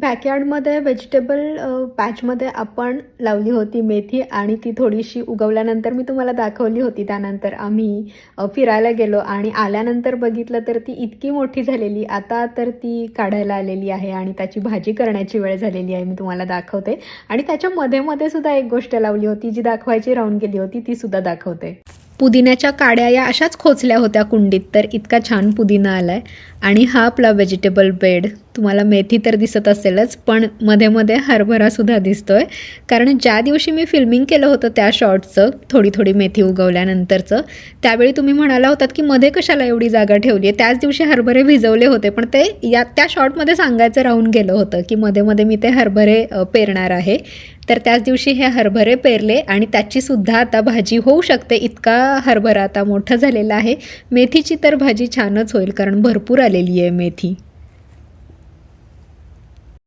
बॅकयार्डमध्ये vegetable पॅचमध्ये आपण लावली होती मेथी आणि ती थोडीशी उगवल्यानंतर मी तुम्हाला दाखवली होती. त्यानंतर आम्ही फिरायला गेलो आणि आल्यानंतर बघितलं तर ती इतकी मोठी झालेली. आता तर ती काढायला आलेली आहे आणि त्याची भाजी करण्याची वेळ झालेली आहे मी तुम्हाला दाखवते. आणि त्याच्या मध्ये मध्ये सुद्धा एक गोष्ट लावली होती जी दाखवायची राहून गेली होती ती सुद्धा दाखवते. पुदिन्याच्या काड्या या अशाच खोचल्या होत्या कुंडीत तर इतका छान पुदिना आलाय. आणि हा आपला व्हेजिटेबल बेड तुम्हाला मेथी तर दिसत असेलच पण मध्ये मध्ये हरभरासुद्धा दिसतो आहे कारण ज्या दिवशी मी फिल्मिंग केलं होतं त्या शॉर्टचं थोडी थोडी मेथी उगवल्यानंतरचं त्यावेळी तुम्ही म्हणाला होतात की मध्ये कशाला एवढी जागा ठेवली आहे त्याच दिवशी हरभरे भिजवले होते पण ते या त्या शॉर्टमध्ये सांगायचं राहून गेलं होतं की मध्ये मध्ये मी ते हरभरे पेरणार आहे. तर त्याच दिवशी हे हरभरे पेरले आणि त्याचीसुद्धा आता भाजी होऊ शकते. इतका हरभरा आता मोठा झालेला आहे. मेथीची तर भाजी छानच होईल कारण भरपूर आलेली आहे मेथी.